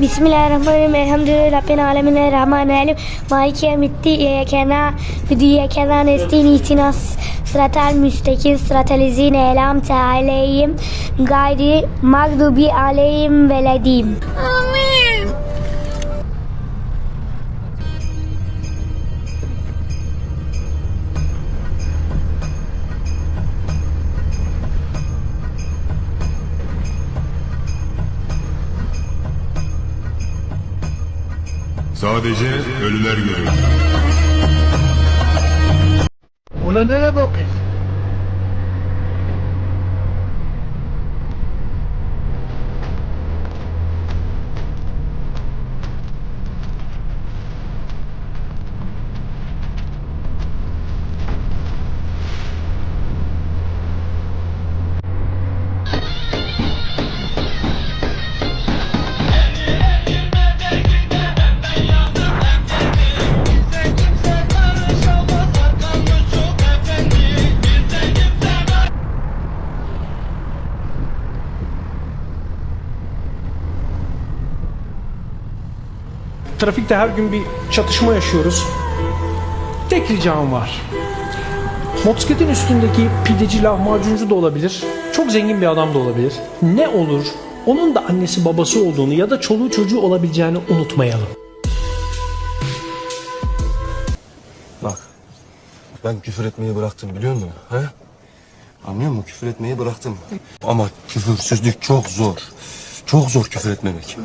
Bismillahirrahmanirrahim. Elhamdülillahi Rabbil alemin. Rahmanirrahim. Maliki yevmiddin. İyyâke nestaîn. İhdinas sıratal müstakim. Sıratal lezîne en'amte aleyhim. Gayri mağdubi aleyhim veledim. Amin. Sadece ölüler görür. Ona nereye bakıyorsun? Trafikte her gün bir çatışma yaşıyoruz. Tek ricam var. Motosikletin üstündeki pideci lahmacuncu da olabilir. Çok zengin bir adam da olabilir. Ne olur onun da annesi babası olduğunu ya da çoluğu çocuğu olabileceğini unutmayalım. Bak. Ben küfür etmeyi bıraktım biliyor musun? He? Anlıyor musun? Küfür etmeyi bıraktım. Ama küfürsüzlük çok zor. Çok zor küfür etmemek.